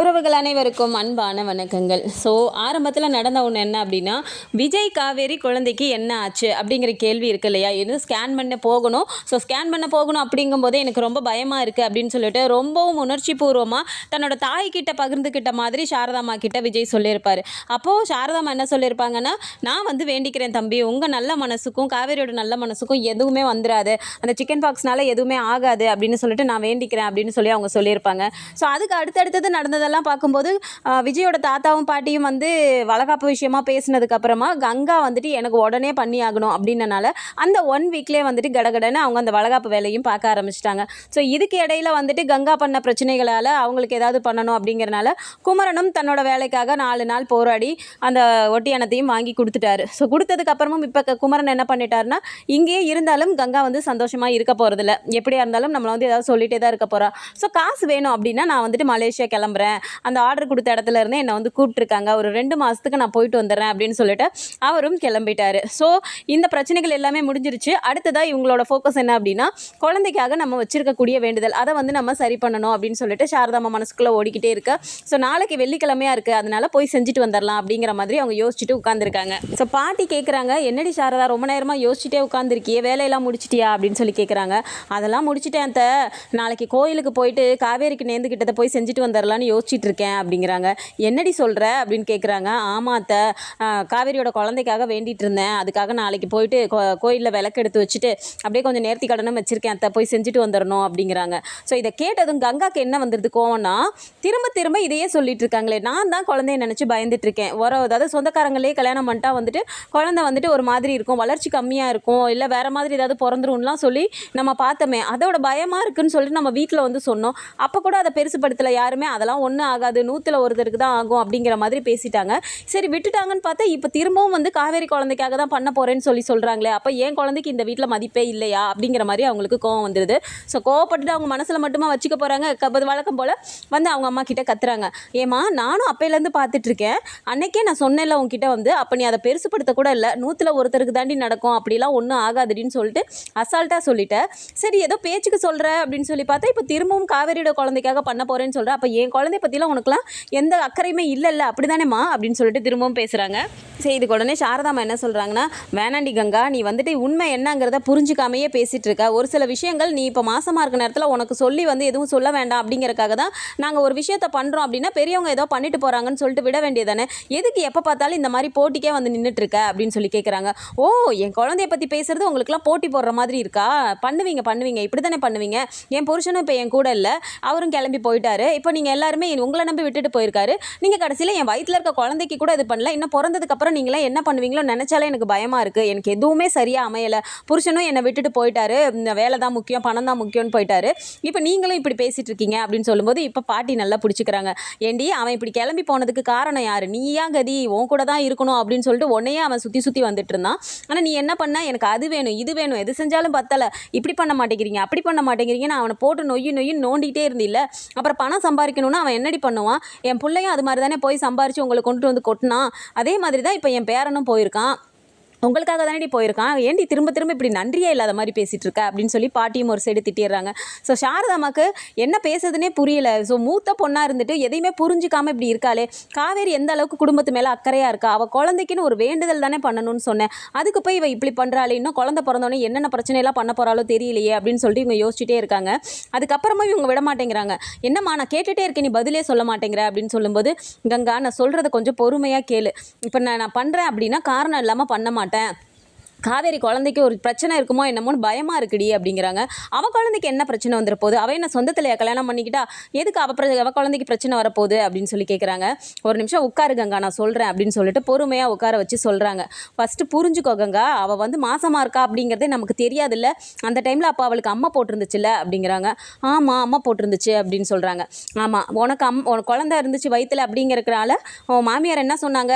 உறவுகள் அனைவருக்கும் அன்பான வணக்கங்கள். ஸோ ஆரம்பத்தில் நடந்த ஒன்று என்ன அப்படின்னா விஜய் காவேரி குழந்தைக்கு என்ன ஆச்சு அப்படிங்கிற கேள்வி இருக்கு இல்லையா? இது ஸ்கேன் பண்ண போகணும். ஸோ ஸ்கேன் பண்ண போகணும் அப்படிங்கும்போதே எனக்கு ரொம்ப பயமாக இருக்குது அப்படின்னு சொல்லிட்டு ரொம்பவும் உணர்ச்சி பூர்வமாக தன்னோட தாய்கிட்ட பகிர்ந்துக்கிட்ட மாதிரி சாரதாமா கிட்ட விஜய் சொல்லியிருப்பார். அப்போது சாரதாம்மா என்ன சொல்லியிருப்பாங்கன்னா நான் வந்து வேண்டிக்கிறேன் தம்பி. உங்கள் நல்ல மனசுக்கும் காவேரியோட நல்ல மனசுக்கும் எதுவுமே வந்துடாது அந்த சிக்கன் பாக்ஸ்னால எதுவுமே ஆகாது அப்படின்னு சொல்லிட்டு நான் வேண்டிக்கிறேன் அப்படின்னு சொல்லி அவங்க சொல்லியிருப்பாங்க. ஸோ அதுக்கு அடுத்தடுத்தது நடந்தது அதெல்லாம் பார்க்கும்போது விஜயோட தாத்தாவும் பாட்டியும் வந்து வளகாப்பு விஷயமா பேசினதுக்கு அப்புறமா கங்கா வந்துட்டு எனக்கு உடனே பண்ணி ஆகணும் அப்படின்னனால அந்த ஒன் வீக்லேயே வந்துட்டு கடகடன்னு அவங்க அந்த வளகாப்பு வேலையும் பார்க்க ஆரம்பிச்சிட்டாங்க. ஸோ இதுக்கு இடையில வந்துட்டு கங்கா பண்ண பிரச்சனைகளால் அவங்களுக்கு ஏதாவது பண்ணணும் அப்படிங்கிறனால குமரனும் தன்னோட வேலைக்காக நாலு நாள் போராடி அந்த ஒட்டியானத்தையும் வாங்கி கொடுத்துட்டாரு. ஸோ கொடுத்ததுக்கு அப்புறமும் இப்போ குமரன் என்ன பண்ணிட்டாருன்னா இங்கேயே இருந்தாலும் கங்கா வந்து சந்தோஷமாக இருக்க போகிறதில்ல எப்படியா இருந்தாலும் நம்மளை வந்து ஏதாவது சொல்லிகிட்டே தான் இருக்க போறா. ஸோ காசு வேணும் அப்படின்னா நான் வந்துட்டு மலேசியா கிளம்புறேன். அந்த ஆர்டர் கொடுத்த இடத்துல இருந்து என்னை வந்து கூப்பிட்டுருக்காங்க. ஒரு ரெண்டு மாதத்துக்கு நான் போயிட்டு வந்துடுறேன் அப்படின்னு சொல்லிட்டு அவரும் கிளம்பிட்டார். ஸோ இந்த பிரச்சனைகள் எல்லாமே முடிஞ்சிருச்சு. அடுத்ததாக இவங்களோட ஃபோக்கஸ் என்ன அப்படின்னா குழந்தைக்காக நம்ம வச்சிருக்கக்கூடிய வேண்டுதல். அதை வந்து நம்ம சரி பண்ணணும் அப்படின்னு சொல்லிட்டு சாரதாம்மா மனசுக்குள்ளே ஓடிக்கிட்டே இருக்கு. ஸோ நாளைக்கு வெள்ளிக்கிழமையா இருக்குது அதனால போய் செஞ்சுட்டு வந்துடலாம் அப்படிங்கிற மாதிரி அவங்க யோசிச்சுட்டு உட்காந்துருக்காங்க ஸோ பாட்டி கேட்குறாங்க என்னடி சாரதா ரொம்ப நேரமாக யோசிச்சுட்டே உட்காந்துருக்கியே வேலையெல்லாம் முடிச்சிட்டியா? அப்படின்னு சொல்லி கேட்குறாங்க அதெல்லாம் முடிச்சுட்டேன் அந்த நாளைக்கு கோயிலுக்கு போயிட்டு காவேரிக்கு நேர்ந்துக்கிட்டதை போய் செஞ்சுட்டு வந்துடலான்னு யோசிச்சுட்டு இருக்கேன் அப்படிங்கிறாங்க. என்னடி சொல்கிற அப்படின்னு கேட்குறாங்க ஆமாம் அத்தை. காவேரியோட குழந்தைக்காக வேண்டிகிட்டு இருந்தேன் அதுக்காக நாளைக்கு போயிட்டு கோயிலில் விளக்கு எடுத்து வச்சுட்டு அப்படியே கொஞ்சம் நேர்த்தி கடனும் வச்சுருக்கேன் அத்தை. போய் செஞ்சுட்டு வந்துடணும் அப்படிங்கிறாங்க. ஸோ இதை கேட்டதும் கங்காக்கு என்ன வந்துடுது கோவம்னா திரும்ப திரும்ப இதையே சொல்லிட்டு இருக்காங்களே நான் தான் குழந்தைய நினச்சி பயந்துட்டு இருக்கேன் ஒரு அதாவது சொந்தக்காரங்களே கல்யாணம் பண்ணிட்டா வந்துட்டு குழந்தை வந்துட்டு ஒரு மாதிரி இருக்கும். வளர்ச்சி கம்மியாக இருக்கும். இல்லை வேறு மாதிரி ஏதாவது பிறந்துரும்லாம் சொல்லி நம்ம பார்த்தோமே. அதோட பயமாக இருக்குன்னு சொல்லிட்டு நம்ம வீட்டில் வந்து சொன்னோம். அப்போ கூட அதை பெருசுப்படுத்தலை யாருமே. அதெல்லாம் ஒன்றும் ஆகாது நூற்றில் ஒருத்தருக்கு தான் ஆகும் அப்படிங்கிற மாதிரி பேசிட்டாங்க. சரி விட்டுட்டாங்கன்னு பார்த்தா இப்போ திரும்பவும் வந்து காவேரி குழந்தைக்காக தான் பண்ண போகிறேன்னு சொல்லி சொல்கிறாங்களே அப்போ என் குழந்தைக்கு இந்த வீட்டில் மதிப்பே இல்லையா அப்படிங்கிற மாதிரி அவங்களுக்கு கோவம் வந்துடுது ஸோ கோவப்பட்டுட்டு அவங்க மனசில் மட்டுமா வச்சுக்க போகிறாங்க கப்பது வழக்கம் போல் வந்து அவங்க அம்மா கிட்ட கத்துறாங்க. ஏமா நானும் அப்பையிலேருந்து பார்த்துட்ருக்கேன் அன்னைக்கே நான் சொன்னேன்ல உங்ககிட்ட வந்து அப்போ நீ அதை பெருசுப்படுத்த கூட இல்லை. நூற்றில் ஒருத்தருக்கு தாண்டி நடக்கும் அப்படிலாம் ஒன்றும் ஆகாதுடின்னு சொல்லிட்டு அசால்ட்டாக சொல்லிட்டேன். சரி ஏதோ பேச்சுக்கு சொல்கிற அப்படின்னு சொல்லி பார்த்தா இப்போ திரும்பவும் காவேரியோட குழந்தைக்காக பண்ண போகிறேன்னு சொல்கிறேன் அப்போ என் குழந்தை குழந்தைய பற்றிலாம் உனக்குலாம் எந்த அக்கறையுமே இல்லைல்ல அப்படி தானேம்மா அப்படின்னு சொல்லிட்டு திரும்பவும் பேசுகிறாங்க சரி இதுக்கு உடனே சாரதாம்மா என்ன சொல்கிறாங்கன்னா வேணாண்டி கங்கா நீ வந்துட்டு உண்மை என்னங்கிறத புரிஞ்சுக்காமையே பேசிகிட்டு இருக்க. ஒரு சில விஷயங்கள் நீ இப்போ மாசமாக இருக்க நேரத்தில் உனக்கு சொல்லி வந்து எதுவும் சொல்ல வேண்டாம் அப்படிங்கிறக்காக தான் நாங்கள் ஒரு விஷயத்த பண்ணுறோம் அப்படின்னா பெரியவங்க ஏதோ பண்ணிட்டு போகிறாங்கன்னு சொல்லிட்டு விட வேண்டியதானே எதுக்கு எப்போ பார்த்தாலும் இந்த மாதிரி போட்டிக்கே வந்து நின்றுட்டுருக்க அப்படின்னு சொல்லி கேட்குறாங்க ஓ என் குழந்தைய பற்றி பேசுறது உங்களுக்குலாம் போட்டி போடுற மாதிரி இருக்கா? பண்ணுவீங்க பண்ணுவீங்க. இப்படி தானே பண்ணுவீங்க? என் புருஷனும் இப்போ என் கூட இல்லை. அவரும் கிளம்பி போயிட்டாரு. இப்போ நீங்கள் எல்லாருமே உங்களை நம்பி விட்டுட்டு போயிருக்காரு. நீங்கள் கடைசியில் என் வயிற்றில் இருக்க குழந்தைக்கு கூட இது பண்ணல. இன்னும் பிறந்ததுக்கப்புறம் அப்புறம் நீங்களாம் என்ன பண்ணுவீங்களோ நினச்சாலே எனக்கு பயமாக இருக்குது எனக்கு எதுவுமே சரியாக அமையலை. புருஷனும் என்னை விட்டுட்டு போயிட்டாரு. இந்த வேலை தான் முக்கியம் பணம் தான் முக்கியம்னு போயிட்டாரு. இப்போ நீங்களும் இப்படி பேசிகிட்டு இருக்கீங்க அப்படின்னு சொல்லும்போது இப்போ பாட்டி நல்லா பிடிச்சிக்கிறாங்க. ஏண்டி அவன் இப்படி கிளம்பி போனதுக்கு காரணம் யார்? நீயா கதி? உன் கூட தான் இருக்கணும் அப்படின்னு சொல்லிட்டு உன்னையே அவன் சுற்றி சுற்றி வந்துட்டு இருந்தான். ஆனால் நீ என்ன பண்ண? எனக்கு அது வேணும் இது வேணும் எது செஞ்சாலும் பத்தலை. இப்படி பண்ண மாட்டேங்கிறீங்க அப்படி பண்ண மாட்டேங்கிறீங்கன்னு அவனை போட்டு நொய்யு நொய்யும் நோண்டிகிட்டே இருந்தில்ல அப்புறம் பணம் சம்பாதிக்கணும்னு அவன் என்னடி பண்ணுவான்? என் பிள்ளையும் அது மாதிரி தானே போய் சம்பாரித்து உங்களை கொண்டுட்டு வந்து கொட்டினான். அதே மாதிரி தான் இப்போ என் பேரனும் போயிருக்கான். உங்களுக்காக தானடி போயிருக்கான். ஏன்டி திரும்ப திரும்ப இப்படி நன்றியே இல்லாத மாதிரி பேசிகிட்டு இருக்க அப்படின்னு சொல்லி பாட்டியும் ஒரு சைடு திட்டிடுறாங்க. ஸோ சாரதாமாக்கு என்ன பேசுறதுனே புரியல. ஸோ மூத்த பொண்ணாக இருந்துட்டு எதையுமே புரிஞ்சிக்காமல் இப்படி இருக்காளே. காவேரி எந்த அளவுக்கு குடும்பத்து மேலே அக்கறையாக இருக்கா? அவள் குழந்தைக்குன்னு ஒரு வேண்டுதல் தானே பண்ணணும்னு சொன்னேன். அதுக்கு போய் இவ இப்படி பண்றாளே. இன்னும் குழந்தை பிறந்தோடனே என்னென்ன பிரச்சனை எல்லாம் பண்ண போகிறாலோ தெரியலையே அப்படின்னு சொல்லிட்டு இவங்க யோசிச்சுட்டே இருக்காங்க. அதுக்கப்புறமா இவங்க விட மாட்டேங்கிறாங்க. என்னம்மா நான் கேட்டுகிட்டே இருக்கேன். நீ பதிலே சொல்ல மாட்டேங்கிற அப்படின்னு சொல்லும்போது கங்கா நான் சொல்கிறத கொஞ்சம் பொறுமையாக கேளு. இப்போ நான் நான் பண்ணுறேன் அப்படின்னா காரணம் இல்லாமல் பண்ண மாட்டேன். காவேரி குழந்தைக்கு ஒரு பிரச்சனை இருக்குமோ என்னமோன்னு பயமாக இருக்குடி அப்படிங்கிறாங்க. அவள் குழந்தைக்கு என்ன பிரச்சனை வந்துட போகுது? அவள் என்ன சொந்தத்தில் கல்யாணம் பண்ணிக்கிட்டா? எதுக்கு அவ அவள் அவ குழந்தைக்கு பிரச்சனை வரப்போகுது அப்படின்னு சொல்லி கேட்குறாங்க ஒரு நிமிஷம் உட்காரு கங்கா நான் சொல்கிறேன் அப்படின்னு சொல்லிட்டு பொறுமையாக உட்கார வச்சு சொல்கிறாங்க ஃபஸ்ட்டு புரிஞ்சுக்கோ கங்கா அவள் வந்து மாசமாக இருக்கா அப்படிங்கிறதே நமக்கு தெரியாதுல்ல. அந்த டைமில் அப்போ அவளுக்கு அம்மா போட்டிருந்துச்சுல்ல அப்படிங்கிறாங்க. ஆமாம் அம்மா போட்டிருந்துச்சு அப்படின்னு சொல்கிறாங்க ஆமாம் உனக்கு அம் உனக்கு குழந்தை இருந்துச்சு வயிற்றில் அப்படிங்கிறதுனால உன் மாமியார் என்ன சொன்னாங்க?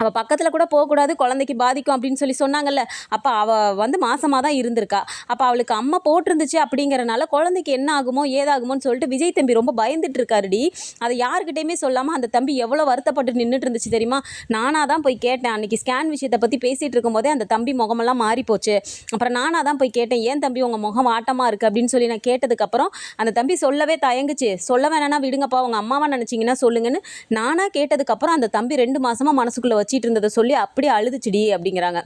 அவள் பக்கத்தில் கூட போகக்கூடாது குழந்தைக்கு பாதிக்கும் அப்படின்னு சொல்லி சொன்னாங்கல்ல. அப்போ அவள் வந்து மாசமாக தான் இருந்திருக்கா. அப்போ அவளுக்கு அம்மா போட்டிருந்துச்சு அப்படிங்கிறனால குழந்தைக்கு என்ன ஆகுமோ ஏதாகுமோன்னு சொல்லிட்டு விஜய் தம்பி ரொம்ப பயந்துட்டு இருக்காருடி. அதை யாருக்கிட்டையுமே சொல்லாமல் அந்த தம்பி எவ்வளோ வருத்தப்பட்டு நின்றுட்டு இருந்துச்சு தெரியுமா? நானாக தான் போய் கேட்டேன். அன்றைக்கி ஸ்கேன் விஷயத்தை பற்றி பேசிகிட்டு இருக்கும்போதே அந்த தம்பி முகமெல்லாம் மாறி போச்சு அப்புறம் நானாக தான் போய் கேட்டேன் ஏன் தம்பி உங்கள் முகம் ஆட்டமாக இருக்குது அப்படின்னு சொல்லி நான் கேட்டதுக்கப்புறம் அந்த தம்பி சொல்லவே தயங்குச்சு. சொல்ல வேணாம்னா விடுங்கப்பா உங்கள் அம்மாவை நினச்சிங்கன்னா சொல்லுங்கன்னு. நானாக கேட்டதுக்கப்புறம் அந்த தம்பி ரெண்டு மாதமாக மனசுக்குள்ளே வச்சிட்டு இருந்ததை சொல்லி அப்படியே அழுதுச்சுடி அப்படிங்கிறாங்க.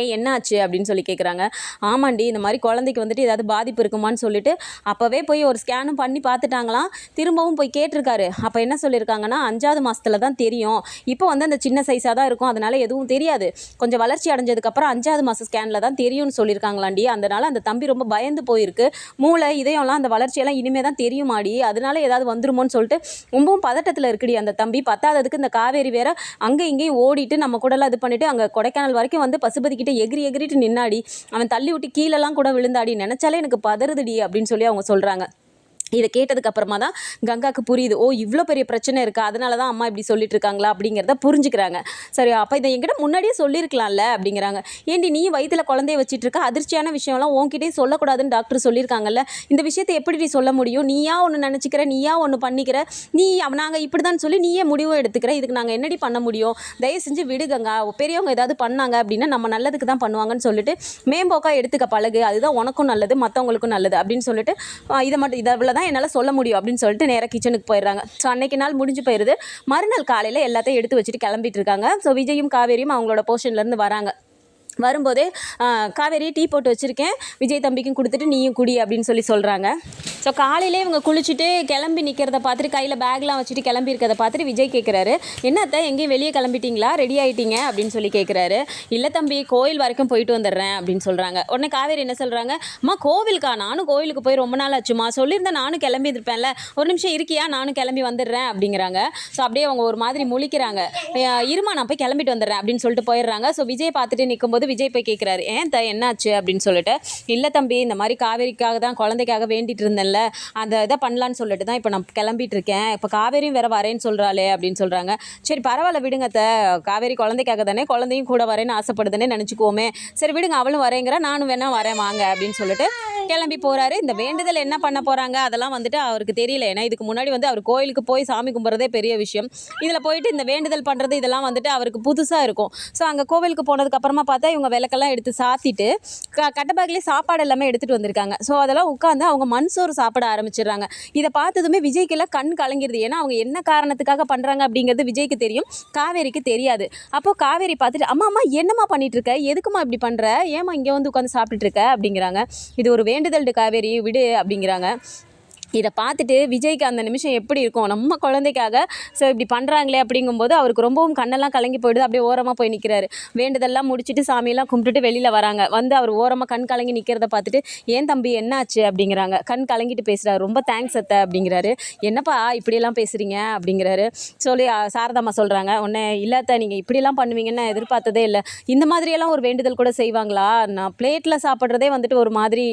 ஏன் என்ன ஆச்சு அப்படின்னு சொல்லி கேட்குறாங்க ஆமாண்டி இந்த மாதிரி குழந்தைக்கு வந்துட்டு ஏதாவது பாதிப்பு இருக்குமான்னு சொல்லிட்டு அப்போவே போய் ஒரு ஸ்கேனும் பண்ணி பார்த்துட்டாங்களாம். திரும்பவும் போய் கேட்டிருக்காரு. அப்போ என்ன சொல்லியிருக்காங்கன்னா அஞ்சாவது மாதத்தில் தான் தெரியும். இப்போ வந்து அந்த சின்ன சைஸாக தான் இருக்கும். அதனால எதுவும் தெரியாது. கொஞ்சம் வளர்ச்சி அடைஞ்சதுக்கப்புறம் அஞ்சாவது மாதம் ஸ்கேனில் தான் தெரியும்னு சொல்லியிருக்காங்களாண்டி. அதனால் அந்த தம்பி ரொம்ப பயந்து போயிருக்கு. மூளை இதயம்லாம் அந்த வளர்ச்சியெல்லாம் இனிமே தான் தெரியுமாடி? அதனால ஏதாவது வந்துருமோன்னு சொல்லிட்டு ரொம்பவும் பதட்டத்தில் இருக்குடி அந்த தம்பி. பத்தாததுக்கு இந்த காவேரி வேற அங்கே இங்கேயும் ஓடிட்டு நம்ம கூடலாம் இது பண்ணிவிட்டு அங்கே கொடைக்கானல் வரைக்கும் வந்து பசுபதி கிட்டே எகிரி எகிரிட்டு நின்னாடி அவன் தள்ளி விட்டு கீழெல்லாம் கூட விழுந்தாடி நினச்சாலே எனக்கு பதறுதுடி அப்படின்னு சொல்லி அவங்க சொல்கிறாங்க இதை கேட்டதுக்கு அப்புறமா தான் கங்காக்கு புரியுது ஓ இவ்வளோ பெரிய பிரச்சனை இருக்கா? அதனால தான் அம்மா இப்படி சொல்லிட்டு இருக்காங்களா? அப்படிங்கிறத புரிஞ்சுக்கிறாங்க. சரி அப்போ இதை என்கிட்ட முன்னாடியே சொல்லியிருக்கலாம்ல அப்படிங்கிறாங்க. ஏண்டி நீ வயிற்றில் குழந்தைய வச்சுட்டு இருக்க அதிர்ச்சியான விஷயம்லாம் உன்கிட்டயும் சொல்லக்கூடாதுன்னு டாக்டர் சொல்லியிருக்காங்கல்ல இந்த விஷயத்தை எப்படி நீ சொல்ல முடியும்? நீயா ஒன்று நினச்சிக்கிற? நீயா ஒன்று பண்ணிக்கிற? நீ நாங்கள் இப்படி தான் சொல்லி நீயே முடிவும் எடுத்துக்கிற? இதுக்கு நாங்கள் என்னடி பண்ண முடியும்? தயவு செஞ்சு விடு கங்கா. பெரியவங்க ஏதாவது பண்ணாங்க அப்படின்னா நம்ம நல்லதுக்கு தான் பண்ணுவாங்கன்னு சொல்லிட்டு மேம்போக்கா எடுத்துக்க பழகு. அதுதான் உனக்கும் நல்லது மற்றவங்களுக்கும் நல்லது அப்படின்னு சொல்லிட்டு இதை மட்டும் இதை தான் என்னால் சொல்ல முடியும் அப்படின்னு சொல்லிட்டு நேராக கிச்சனுக்கு போயிடுறாங்க. ஸோ அன்னைக்கு நாள் முடிஞ்சு போயிடுது மறுநாள் காலையில் எல்லாத்தையும் எடுத்து வச்சுட்டு கிளம்பிட்டு இருக்காங்க. ஸோ விஜயும் காவேரியும் அவங்களோட போர்ஷன்லேருந்து வராங்க. வரும்போதே காவேரி டீ போட்டு வச்சுருக்கேன். விஜய் தம்பிக்கும் கொடுத்துட்டு நீயும் குடி அப்படின்னு சொல்லி சொல்கிறாங்க ஸோ காலையிலே இவங்க குளிச்சுட்டு கிளம்பி நிற்கிறத பார்த்துட்டு கையில் பேக்லாம் வச்சுட்டு கிளம்பி இருக்கிறத பார்த்துட்டு விஜய் கேட்குறாரு என்னத்த எங்கேயும் வெளியே கிளம்பிட்டீங்களா? ரெடி ஆகிட்டீங்க அப்படின்னு சொல்லி கேட்குறாரு இல்லை தம்பி கோயில் வரைக்கும் போயிட்டு வந்துடுறேன் அப்படின்னு சொல்கிறாங்க உடனே காவேரி என்ன சொல்கிறாங்க அம்மா கோவிலுக்கா? நானும் கோவிலுக்கு போய் ரொம்ப நாள் ஆச்சுமா சொல்லியிருந்தேன் நானும் கிளம்பி இருப்பேன்ல ஒரு நிமிஷம் இருக்கியா? நானும் கிளம்பி வந்துடுறேன் அப்படிங்கிறாங்க. ஸோ அப்படியே அவங்க ஒரு மாதிரி முழிக்கிறாங்க. இருமா நான் போய் கிளம்பிட்டு வந்துடுறேன் அப்படின்னு சொல்லிட்டு போயிடுறாங்க. ஸோ விஜய் பார்த்துட்டு நிற்கும்போது விஜய் போய் கேட்குறாரு ஏன் த என்னாச்சு? அப்படின்னு சொல்லிட்டு இல்லை தம்பி இந்த மாதிரி காவேரிக்காக தான் குழந்தைக்காக வேண்டிட்டு இருந்தேன்ல அந்த இதை பண்ணலான்னு சொல்லிட்டு தான் இப்போ நான் கிளம்பிட்டு இருக்கேன். இப்போ காவேரியும் வேற வரேன்னு சொல்கிறாளே அப்படின்னு சொல்கிறாங்க சரி பரவாயில்ல விடுங்க த. காவேரி குழந்தைக்காக தானே குழந்தையும் கூட வரேன்னு ஆசைப்படுதுன்னே நினச்சிக்குவோமே. சரி விடுங்க அவளும் வரேங்கிற நானும் வேணா வரேன் வாங்க அப்படின்னு சொல்லிட்டு கிளம்பி போகிறாரு இந்த வேண்டுதல் என்ன பண்ண போகிறாங்க அதெல்லாம் வந்துட்டு அவருக்கு தெரியல. ஏன்னா இதுக்கு முன்னாடி வந்து அவர் கோயிலுக்கு போய் சாமி கும்பிட்றதே பெரிய விஷயம். இதில் போயிட்டு இந்த வேண்டுதல் பண்ணுறது இதெல்லாம் வந்துட்டு அவருக்கு புதுசாக இருக்கும். ஸோ அங்கே கோவிலுக்கு போனதுக்கப்புறமா பார்த்தா தான் இவங்க விளக்கெல்லாம் எடுத்து சாத்திட்டு க கட்டப்பாக்கிலே சாப்பாடு எல்லாமே எடுத்துகிட்டு வந்திருக்காங்க. ஸோ அதெல்லாம் உட்காந்து அவங்க மண் சோறு சாப்பிட ஆரம்பிச்சிடுறாங்க. இதை பார்த்ததுமே விஜய்க்கெல்லாம் கண் கலங்கிருது. ஏன்னா அவங்க என்ன காரணத்துக்காக பண்ணுறாங்க அப்படிங்கிறது விஜய்க்கு தெரியும். காவேரிக்கு தெரியாது. அப்போது காவேரி பார்த்துட்டு அம்மா அம்மா என்னம்மா பண்ணிகிட்ருக்க இருக்க எதுக்குமா இப்படி பண்ணுற ஏம்மா இங்கே வந்து உட்காந்து சாப்பிட்டுட்டு இருக்க? அப்படிங்கிறாங்க. இது ஒரு வேண்டுதல் காவேரி விடு அப்படிங்கிறாங்க. இதை பார்த்துட்டு விஜய்க்கு அந்த நிமிஷம் எப்படி இருக்கும்? நம்ம குழந்தைக்காக ஸோ இப்படி பண்ணுறாங்களே அப்படிங்கும்போது அவருக்கு ரொம்பவும் கண்ணெல்லாம் கலங்கி போயிடுது. அப்படியே ஓரமாக போய் நிற்கிறாரு வேண்டுதெல்லாம் முடிச்சுட்டு சாமியெல்லாம் கும்பிட்டுட்டு வெளியில் வராங்க. வந்து அவர் ஓரமாக கண் கலங்கி நிற்கிறத பார்த்துட்டு ஏன் தம்பி என்னாச்சு? அப்படிங்கிறாங்க. கண் கலங்கிட்டு பேசுகிறாரு ரொம்ப தேங்க்ஸ் அத்தை அப்படிங்கிறாரு. என்னப்பா இப்படியெல்லாம் பேசுகிறீங்க அப்படிங்கிறாரு. சொல்லி சாரதாம்மா சொல்கிறாங்க உடனே இல்லாத நீங்கள் இப்படியெல்லாம் பண்ணுவீங்கன்னு எதிர்பார்த்ததே இல்லை. இந்த மாதிரியெல்லாம் ஒரு வேண்டுதல் கூட செய்வாங்களா? நான் பிளேட்டில் சாப்பிட்றதே வந்துட்டு ஒரு மாதிரி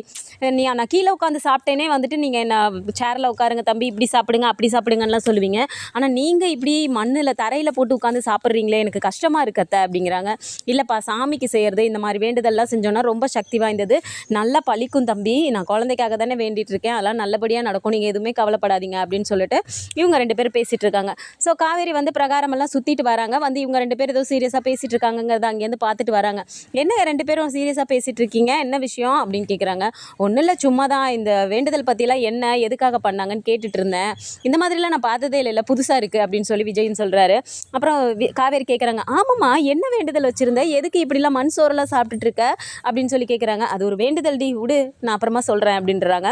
நீ நான் கீழே உட்காந்து சாப்பிட்டேனே வந்துட்டு நீங்கள் என்ன சேரில் உட்காருங்க தம்பி இப்படி சாப்பிடுங்க அப்படி சாப்பிடுங்கலாம் சொல்லுவீங்க. ஆனால் நீங்கள் இப்படி மண்ணில் தரையில் போட்டு உட்காந்து சாப்பிட்றீங்களே எனக்கு கஷ்டமாக இருக்கத்த அப்படிங்கிறாங்க. இல்லைப்பா சாமிக்கு செய்கிறது இந்த மாதிரி வேண்டுதல்லாம் செஞ்சோன்னா ரொம்ப சக்தி வாய்ந்தது. நல்லா பழிக்கும் தம்பி நான் குழந்தைக்காக தானே வேண்டிகிட்டு இருக்கேன். அதெல்லாம் நல்லபடியாக நடக்கும் நீங்கள் எதுவுமே கவலைப்படாதீங்க அப்படின்னு சொல்லிட்டு இவங்க ரெண்டு பேரும் பேசிகிட்டு இருக்காங்க. ஸோ காவேரி வந்து பிரகாரமெல்லாம் சுற்றிட்டு வராங்க. வந்து இவங்க ரெண்டு பேர் ஏதோ சீரியஸாக பேசிகிட்டு இருக்காங்கங்கிறத அங்கேருந்து பார்த்துட்டு வராங்க. என்ன ரெண்டு பேரும் சீரியஸாக பேசிகிட்டு இருக்கீங்க? என்ன விஷயம்? அப்படின்னு கேட்குறாங்க ஒன்றும் இல்லை சும்மா தான் இந்த வேண்டுதல் பற்றிலாம் என்ன? எது எதுக்காக பண்ணாங்கன்னு கேட்டுட்டு இருந்தேன் இந்த மாதிரிலாம் நான் பார்த்ததே இல்லை இல்லை புதுசாக இருக்குது அப்படின்னு சொல்லி விஜய்னு சொல்கிறாரு அப்புறம் காவேரி கேட்குறாங்க ஆமாம்மா என்ன வேண்டுதல் வச்சுருந்த? எதுக்கு இப்படிலாம் மண் சோறெல்லாம் சாப்பிட்டுட்டு இருக்க? அப்படின்னு சொல்லி கேட்குறாங்க அது ஒரு வேண்டுதல் டி விடு நான் அப்புறமா சொல்கிறேன் அப்படின்றாங்க.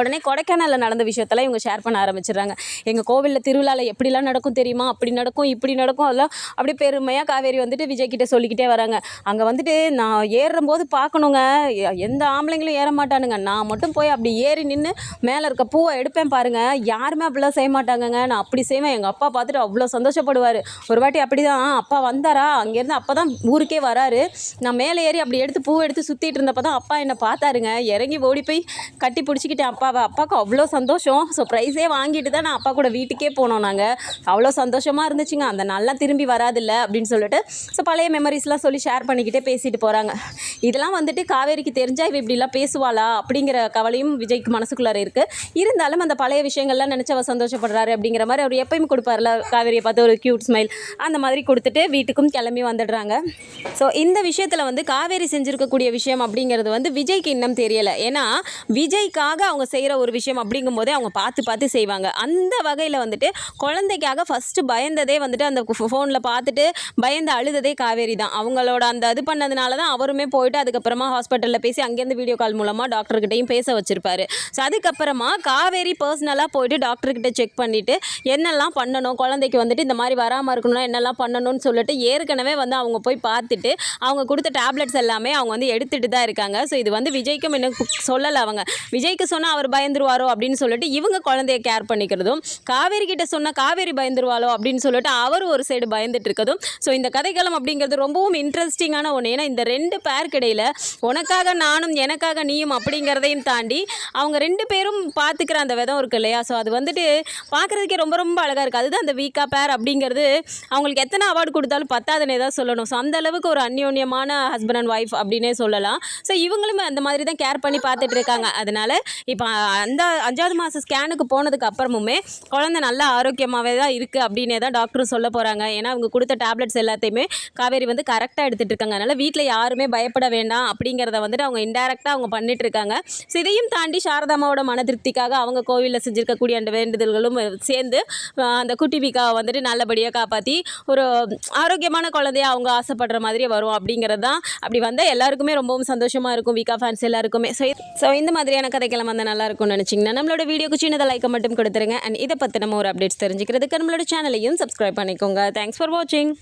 உடனே கொடைக்கானலில் நடந்த விஷயத்தெல்லாம் இவங்க ஷேர் பண்ண ஆரம்பிச்சிடுறாங்க. எங்கள் கோவிலில் திருவிழாவில் எப்படிலாம் நடக்கும் தெரியுமா? அப்படி நடக்கும் இப்படி நடக்கும் அதெல்லாம் அப்படியே பெருமையாக காவேரி வந்துட்டு விஜய் கிட்ட சொல்லிக்கிட்டே வராங்க. அங்கே வந்துட்டு நான் ஏறும்போது பார்க்கணுங்க. எந்த ஆம்பளைங்களும் ஏற மாட்டானுங்க. நான் மட்டும் போய் அப்படி ஏறி நின்று மேலே இருக்க பூவை எடுப்பேன் பாருங்கள் யாருமே அப்படிலாம் செய்ய மாட்டாங்கங்க. நான் அப்படி செய்வேன். எங்கள் அப்பா பார்த்துட்டு அவ்வளோ சந்தோஷப்படுவார். ஒரு வாட்டி அப்படி தான் அப்பா வந்தாரா? அங்கேருந்து அப்போ தான் ஊருக்கே வராரு. நான் மேலே ஏறி அப்படி எடுத்து பூவை எடுத்து சுற்றிட்டு இருந்தப்போ தான் அப்பா என்னை பார்த்தாருங்க. இறங்கி ஓடி போய் கட்டி பிடிச்சிக்கிட்டேன். அப்பா அப்பாவை. அப்பாவுக்கு அவ்வளோ சந்தோஷம். ஸோ ப்ரைஸே வாங்கிட்டு தான் நான் அப்பா கூட வீட்டுக்கே போனோம் நாங்கள் அவ்வளோ சந்தோஷமாக இருந்துச்சுங்க. அந்த நல்லா திரும்பி வராதில்ல அப்படின்னு சொல்லிட்டு. ஸோ பழைய மெமரிஸ்லாம் சொல்லி ஷேர் பண்ணிக்கிட்டே பேசிட்டு போகிறாங்க இதெல்லாம் வந்துட்டு காவேரிக்கு தெரிஞ்சால் இவ இப்படிலாம் பேசுவாளா அப்படிங்கிற கவலையும் விஜய்க்கு மனசுக்குள்ளார இருக்குது இருந்தாலும் அந்த பழைய விஷயங்கள்லாம் நினச்சி அவர் சந்தோஷப்படுறாரு அப்படிங்கிற மாதிரி அவர் எப்பயும் கொடுப்பார்ல. காவேரியை பார்த்து ஒரு க்யூட் ஸ்மைல் அந்த மாதிரி கொடுத்துட்டு வீட்டுக்கும் கிளம்பி வந்துடுறாங்க. ஸோ இந்த விஷயத்தில் வந்து காவேரி செஞ்சுருக்கக்கூடிய விஷயம் அப்படிங்கிறது வந்து விஜய்க்கு இன்னும் தெரியலை. ஏன்னா விஜய்க்காக அவங்க செய்கிற ஒரு விஷயம் அப்படிங்கும்போதே அவங்க பார்த்து பார்த்து செய்வாங்க. அந்த வகையில் வந்துட்டு குழந்தைக்காக ஃபஸ்ட்டு பயந்ததே வந்துட்டு அந்த ஃபோனில் பார்த்துட்டு பயந்து அழுததே காவேரி தான். அவங்களோட அந்த இது பண்ணதுனால தான் அவருமே போயிட்டு அதுக்கப்புறமா ஹாஸ்பிட்டலில் பேசி அங்கேருந்து வீடியோ கால் மூலமாக டாக்டர்கிட்டையும் பேச வச்சுருப்பாரு. ஸோ அதுக்கப்புறமா காவேரி பர்சனலாக போயிட்டு டாக்டர்கிட்ட செக் பண்ணிவிட்டு என்னெல்லாம் பண்ணணும் குழந்தைக்கு வந்துட்டு இந்த மாதிரி வராமல் இருக்கணும்னா என்னெல்லாம் பண்ணணும்னு சொல்லிட்டு ஏற்கனவே வந்து அவங்க போய் பார்த்துட்டு அவங்க கொடுத்த டேப்லெட்ஸ் எல்லாமே அவங்க வந்து எடுத்துகிட்டு தான் இருக்காங்க. ஸோ இது வந்து விஜய்க்கும் இன்னும் சொல்லலை அவங்க. விஜய்க்கு சொன்னால் அவர் பயந்துருவாரோ அப்படின்னு சொல்லிட்டு இவங்க குழந்தைய கேர் பண்ணிக்கிறதும் காவேரி கிட்ட சொன்னால் காவேரி பயந்துருவாளோ அப்படின்னு சொல்லிட்டு அவர் ஒரு சைடு பயந்துட்டு இருக்கதும். ஸோ இந்த கதைக்களம் அப்படிங்கிறது ரொம்பவும் இன்ட்ரெஸ்டிங்கான ஒன்று ஏன்னா இந்த ரெண்டு பேருக்கு இடையில உனக்காக நானும் எனக்காக நீயும் அப்படிங்கிறதையும் தாண்டி அவங்க ரெண்டு பேரும் பார்த்துக்கிற அந்த விதம் இருக்கு இல்லையா? ஸோ அது வந்துட்டு பார்க்குறதுக்கே ரொம்ப ரொம்ப அழகாக இருக்குது அதுதான் அந்த வீக்கா பேர் அப்படிங்கிறது அவங்களுக்கு எத்தனை அவார்டு கொடுத்தாலும் பத்தாதுன்னே தான் சொல்லணும். ஸோ அந்த அளவுக்கு ஒரு அந்யோன்யமான ஹஸ்பண்ட் அண்ட் ஒய்ஃப் அப்படின்னே சொல்லலாம். ஸோ இவங்களுமே அந்த மாதிரி தான் கேர் பண்ணி பார்த்துட்டு இருக்காங்க. அதனால இப்போ அந்த அஞ்சாவது மாதம் ஸ்கேனுக்கு போனதுக்கு அப்புறமுமே குழந்தை நல்லா ஆரோக்கியமாகவே தான் இருக்குது அப்படின்னே தான் டாக்டரும் சொல்ல போகிறாங்க ஏன்னா அவங்க கொடுத்த டேப்லெட்ஸ் எல்லாத்தையுமே காவேரி வந்து கரெக்டாக எடுத்துகிட்டு இருக்காங்க. அதனால் வீட்டில் யாருமே பயப்பட வேண்டாம் அப்படிங்கிறத வந்துட்டு அவங்க இன்டெரக்டாக அவங்க பண்ணிட்டு இருக்காங்க. ஸோ இதையும் தாண்டி சாரதாமாவோட மன திருப்திக்காக அவங்க கோவிலில் செஞ்சுருக்கக்கூடிய அந்த வேண்டுதல்களும் சேர்ந்து அந்த குட்டி வீக்காவை வந்துட்டு நல்லபடியாக காப்பாற்றி ஒரு ஆரோக்கியமான குழந்தைய அவங்க ஆசைப்படுற மாதிரி வரும் அப்படிங்கிறது தான் அப்படி வந்தால் எல்லாருக்குமே ரொம்பவும் சந்தோஷமாக இருக்கும். வீக்கா ஃபேன்ஸ் எல்லாருக்குமே. ஸோ ஸோ இந்த மாதிரியான கதைக்கெல்லாம் வந்தால் நல்லா இருக்கும்னு நினச்சிங்கன்னா நம்மளோட வீடியோக்கு சின்னதாக லைக்கை மட்டும் கொடுத்துருங்க. அண்ட் இதை பற்றி நம்ம ஒரு அப்டேட்ஸ் தெரிஞ்சுக்கிறதுக்கு நம்மளோட சேனலையும் சப்ஸ்கிரைப் பண்ணிக்கோங்க. தேங்க்ஸ் ஃபார் வாட்சிங்